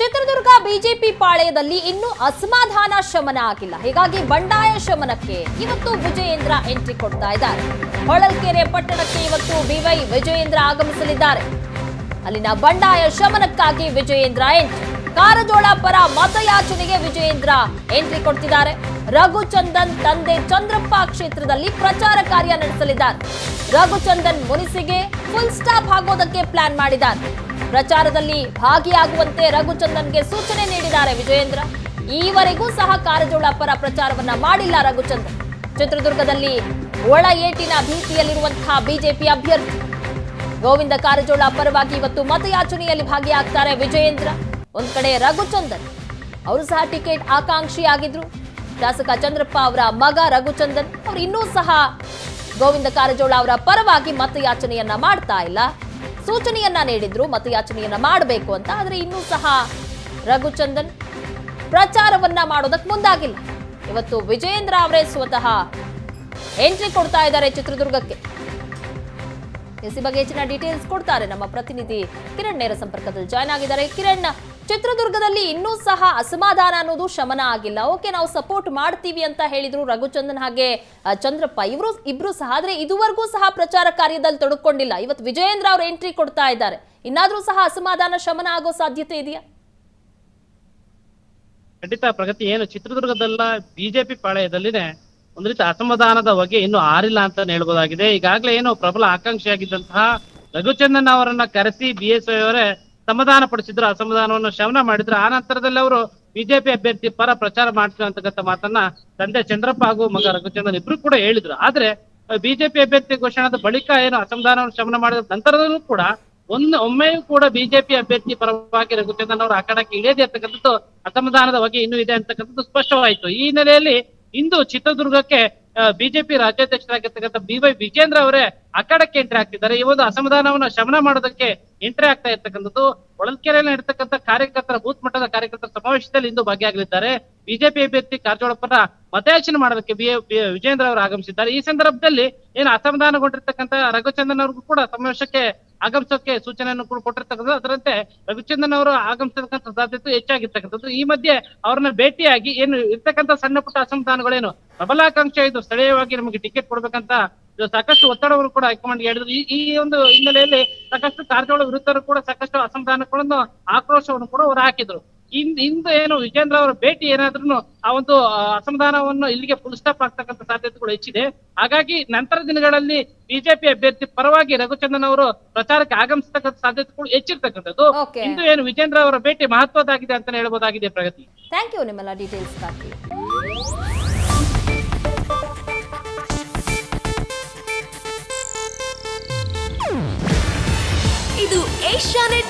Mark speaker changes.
Speaker 1: Chitradurga BJP ಪಾಳೆಯದಲ್ಲಿ ಇನ್ನೂ ಅಸಮಾಧಾನ ಶಮನ ಆಗಿಲ್ಲ. ಹೀಗಾಗಿ ಬಂಡಾಯ ಶಮನಕ್ಕೆ ಇವತ್ತು ವಿಜಯೇಂದ್ರ ಎಂಟ್ರಿ ಕೊಡ್ತಾ ಇದ್ದಾರೆ. ಹೊಳಲ್ಕೆರೆ ಪಟ್ಟಣಕ್ಕೆ ಇವತ್ತು ಬಿವೈ ವಿಜಯೇಂದ್ರ ಆಗಮಿಸಲಿದ್ದಾರೆ. ಅಲ್ಲಿನ ಬಂಡಾಯ ಶಮನಕ್ಕಾಗಿ ವಿಜಯೇಂದ್ರ ಎಂಟ್ರಿ. ಕಾರಜೋಳ ಪರ ಮತಯಾಚನೆಗೆ ವಿಜಯೇಂದ್ರ ಎಂಟ್ರಿ ಕೊಡ್ತಿದ್ದಾರೆ. ರಘುಚಂದನ್ ತಂದೆ ಚಂದ್ರಪ್ಪ ಕ್ಷೇತ್ರದಲ್ಲಿ ಪ್ರಚಾರ ಕಾರ್ಯ ನಡೆಸಲಿದ್ದಾರೆ. ರಘುಚಂದನ್ ಮುನಿಸಿಗೆ ಫುಲ್ ಸ್ಟಾಪ್ ಆಗೋದಕ್ಕೆ ಪ್ಲಾನ್ ಮಾಡಿದ್ದಾರೆ. ಪ್ರಚಾರದಲ್ಲಿ ಭಾಗಿಯಾಗುವಂತೆ ರಘುಚಂದನ್ಗೆ ಸೂಚನೆ ನೀಡಿದ್ದಾರೆ ವಿಜಯೇಂದ್ರ. ಈವರೆಗೂ ಸಹ ಕಾರಜೋಳ ಪರ ಪ್ರಚಾರವನ್ನ ಮಾಡಿಲ್ಲ ರಘುಚಂದನ್. ಚಿತ್ರದುರ್ಗದಲ್ಲಿ ಒಳ ಏಟಿನ ಭೀತಿಯಲ್ಲಿರುವಂತಹ ಬಿಜೆಪಿ ಅಭ್ಯರ್ಥಿ. ಗೋವಿಂದ ಕಾರಜೋಳ ಪರವಾಗಿ ಇವತ್ತು ಮತಯಾಚನೆಯಲ್ಲಿ ಭಾಗಿಯಾಗ್ತಾರೆ ವಿಜಯೇಂದ್ರ. ಒಂದ್ ಕಡೆ ರಘುಚಂದನ್. ಅವರು ಸಹ ಟಿಕೆಟ್ ಆಕಾಂಕ್ಷಿಯಾಗಿದ್ರು. ಶಾಸಕ ಚಂದ್ರಪ್ಪ ಅವರ ಮಗ ರಘುಚಂದನ್. ಅವರು ಇನ್ನೂ ಸಹ ಗೋವಿಂದ ಕಾರಜೋಳ ಅವರ ಪರವಾಗಿ ಮತಯಾಚನೆಯನ್ನ ಮಾಡ್ತಾ ಇಲ್ಲ. ಸೂಚನೆಯನ್ನ ನೀಡಿದ್ರು, ಮತಯಾಚನೆಯನ್ನ ಮಾಡಬೇಕು ಅಂತ. ಆದ್ರೆ ಇನ್ನೂ ಸಹ ರಘುಚಂದನ್ ಪ್ರಚಾರವನ್ನ ಮಾಡೋದಕ್ಕೆ ಮುಂದಾಗಿಲ್ಲ. ಇವತ್ತು ವಿಜಯೇಂದ್ರ ಅವರೇ ಸ್ವತಃ ಎಂಟ್ರಿ ಕೊಡ್ತಾ ಇದ್ದಾರೆ ಚಿತ್ರದುರ್ಗಕ್ಕೆ. ಈ ಬಗ್ಗೆ ಹೆಚ್ಚಿನ ಡೀಟೇಲ್ಸ್ ಕೊಡ್ತಾರೆ ನಮ್ಮ ಪ್ರತಿನಿಧಿ ಕಿರಣ್ ನೇರ ಸಂಪರ್ಕದಲ್ಲಿ ಜಾಯ್ನ್ ಆಗಿದ್ದಾರೆ. ಕಿರಣ್ ಚಿತ್ರದುರ್ಗದಲ್ಲಿ ಇನ್ನೂ ಸಹ ಅಸಮಾಧಾನ ಅನ್ನೋದು ಶಮನ ಆಗಿಲ್ಲ. ಓಕೆ, ನಾವು ಸಪೋರ್ಟ್ ಮಾಡ್ತೀವಿ ಅಂತ ಹೇಳಿದ್ರು ರಘುಚಂದನ್ ಹಾಗೆ ಚಂದ್ರಪ್ಪ. ಇವರು, ಇಬ್ರು ಸಹ, ಆದ್ರೆ ಇದುವರೆಗೂ ಸಹ ಪ್ರಚಾರ ಕಾರ್ಯದಲ್ಲಿ ತೊಡಕೊಂಡಿಲ್ಲ. ಇವತ್ತು ವಿಜಯೇಂದ್ರ ಅವರು ಎಂಟ್ರಿ ಕೊಡ್ತಾ ಇದ್ದಾರೆ. ಇನ್ನಾದ್ರೂ ಸಹ ಅಸಮಾಧಾನ ಶಮನ ಆಗೋ ಸಾಧ್ಯತೆ ಇದೆಯಾ?
Speaker 2: ಖಂಡಿತ ಪ್ರಗತಿ ಏನು, ಚಿತ್ರದುರ್ಗದಲ್ಲ ಬಿಜೆಪಿ ಪಾಳೆಯದಲ್ಲಿನೇ ಒಂದು ರೀತಿ ಅಸಮಾಧಾನದ ಹೊಗೆ ಇನ್ನು ಆರಿಲ್ಲ ಅಂತ ಹೇಳ್ಬೋದಾಗಿದೆ. ಈಗಾಗಲೇ ಏನು ಪ್ರಬಲ ಆಕಾಂಕ್ಷಿಯಾಗಿದ್ದಂತಹ ರಘುಚಂದನ್ ಅವರನ್ನ ಕರೆಸಿ ಬಿ ಅವರೇ ಸಮಾಧಾನ ಪಡಿಸಿದ್ರು ಅಸಮಾಧಾನವನ್ನು ಶಮನ ಮಾಡಿದ್ರು. ಆ ನಂತರದಲ್ಲಿ ಅವರು ಬಿಜೆಪಿ ಅಭ್ಯರ್ಥಿ ಪರ ಪ್ರಚಾರ ಮಾಡ್ತೀವಿ ಅಂತಕ್ಕಂಥ ಮಾತನ್ನ ತಂದೆ ಚಂದ್ರಪ್ಪ ಹಾಗೂ ಮಗ ರಘುಚಂದ್ರನ್ ಇಬ್ರು ಕೂಡ ಹೇಳಿದ್ರು. ಆದ್ರೆ ಬಿಜೆಪಿ ಅಭ್ಯರ್ಥಿ ಘೋಷಣಾದ ಬಳಿಕ ಏನು ಅಸಮಾಧಾನವನ್ನು ಶಮನ ಮಾಡಿದ ನಂತರದಲ್ಲೂ ಕೂಡ ಒಂದು, ಒಮ್ಮೆಯೂ ಕೂಡ ಬಿಜೆಪಿ ಅಭ್ಯರ್ಥಿ ಪರವಾಗಿ ರಘುಚಂದ್ರನ್ ಅವರು ಅಖಾಡಕ್ಕೆ ಇಳಿಯದೆ ಅಂತಕ್ಕಂಥದ್ದು ಅಸಮಾಧಾನದ ಬಗ್ಗೆ ಇನ್ನೂ ಇದೆ ಅಂತಕ್ಕಂಥದ್ದು ಸ್ಪಷ್ಟವಾಯಿತು. ಈ ಹಿನ್ನೆಲೆಯಲ್ಲಿ ಇಂದು ಚಿತ್ರದುರ್ಗಕ್ಕೆ ಬಿಜೆಪಿ ರಾಜ್ಯಾಧ್ಯಕ್ಷರಾಗಿರ್ತಕ್ಕಂಥ ಬಿ ವೈ ವಿಜೇಂದ್ರ ಅವರೇ ಅಖಾಡಕ್ಕೆ ಎಂಟ್ರಿ ಆಗ್ತಿದ್ದಾರೆ. ಈ ಒಂದು ಅಸಮಾಧಾನವನ್ನ ಶಮನ ಮಾಡೋದಕ್ಕೆ ಎಂಟ್ರಿ ಆಗ್ತಾ ಇರ್ತಕ್ಕಂಥದ್ದು. ಹೊಳಲ್ಕೆರೆಯಲ್ಲಿ ಇರ್ತಕ್ಕಂಥ ಕಾರ್ಯಕರ್ತರ ಬೂತ್ ಕಾರ್ಯಕರ್ತರ ಸಮಾವೇಶದಲ್ಲಿ ಇಂದು ಭಾಗಿಯಾಗಲಿದ್ದಾರೆ. ಬಿಜೆಪಿ ಅಭ್ಯರ್ಥಿ ಕಾರಜೋಳಪ್ಪನ ಮತಯಾಚನೆ ಮಾಡೋದಕ್ಕೆ ಬಿ ವಿಜೇಂದ್ರ ಅವರು ಆಗಮಿಸಿದ್ದಾರೆ. ಈ ಸಂದರ್ಭದಲ್ಲಿ ಏನು ಅಸಮಾಧಾನಗೊಂಡಿರ್ತಕ್ಕಂಥ ರಘುಚಂದನ್ ಅವ್ರಿಗೂ ಕೂಡ ಸಮಾವೇಶಕ್ಕೆ ಆಗಮಿಸೋಕೆ ಸೂಚನೆಯನ್ನು ಕೂಡ ಕೊಟ್ಟಿರ್ತಕ್ಕಂಥದ್ದು. ಅದರಂತೆ ರಘುಚಂದನ್ ಅವರು ಆಗಮಿಸತಕ್ಕಂಥ ಸಾಧ್ಯತೆ ಹೆಚ್ಚಾಗಿರ್ತಕ್ಕಂಥದ್ದು. ಈ ಮಧ್ಯೆ ಅವ್ರನ್ನ ಭೇಟಿಯಾಗಿ ಏನು ಇರ್ತಕ್ಕಂಥ ಸಣ್ಣ ಪುಟ್ಟ ಅಸಮಾಧಾನಗಳೇನು ಪ್ರಬಲಾಕಾಂಕ್ಷೆ ಇದು ಸ್ಥಳೀಯವಾಗಿ ನಮಗೆ ಟಿಕೆಟ್ ಕೊಡ್ಬೇಕಂತ ಸಾಕಷ್ಟು ಒತ್ತಡವನ್ನು ಕೂಡ ಹೈಕಮಾಂಡ್ ಹೇಳಿದ್ರು. ಈ ಒಂದು ಹಿನ್ನೆಲೆಯಲ್ಲಿ ಸಾಕಷ್ಟು ಕಾರಜೋಳ ವಿರುದ್ಧರು ಕೂಡ ಸಾಕಷ್ಟು ಅಸಮಾಧಾನಗಳನ್ನು, ಆಕ್ರೋಶವನ್ನು ಕೂಡ ಅವರು ಹಾಕಿದ್ರು ಇಂದ್ ಇಂದು ಏನು ವಿಜೇಂದ್ರ ಅವರ ಭೇಟಿ ಏನಾದ್ರೂ ಆ ಒಂದು ಅಸಮಾಧಾನವನ್ನು ಇಲ್ಲಿಗೆ ಫುಲ್ ಸ್ಟಾಪ್ ಆಗ್ತಕ್ಕಂಥ ಸಾಧ್ಯತೆಗಳು ಹೆಚ್ಚಿದೆ. ಹಾಗಾಗಿ ನಂತರ ದಿನಗಳಲ್ಲಿ ಬಿಜೆಪಿ ಅಭ್ಯರ್ಥಿ ಪರವಾಗಿ ರಘುಚಂದನ್ ಅವರು ಪ್ರಚಾರಕ್ಕೆ ಆಗಮಿಸತಕ್ಕಂಥ ಸಾಧ್ಯತೆಗಳು ಹೆಚ್ಚಿರ್ತಕ್ಕಂಥದ್ದು. ಇಂದು ಏನು ವಿಜೇಂದ್ರ ಅವರ ಭೇಟಿ ಮಹತ್ವದಾಗಿದೆ ಅಂತ ಹೇಳಬಹುದಾಗಿದೆ ಪ್ರಗತಿ.
Speaker 1: ಥ್ಯಾಂಕ್ ಯು ನಿಮ್ಮೆಲ್ಲ ಡೀಟೇಲ್ಸ್
Speaker 3: ಇದು ಏಷ್ಯಾನೆಟ್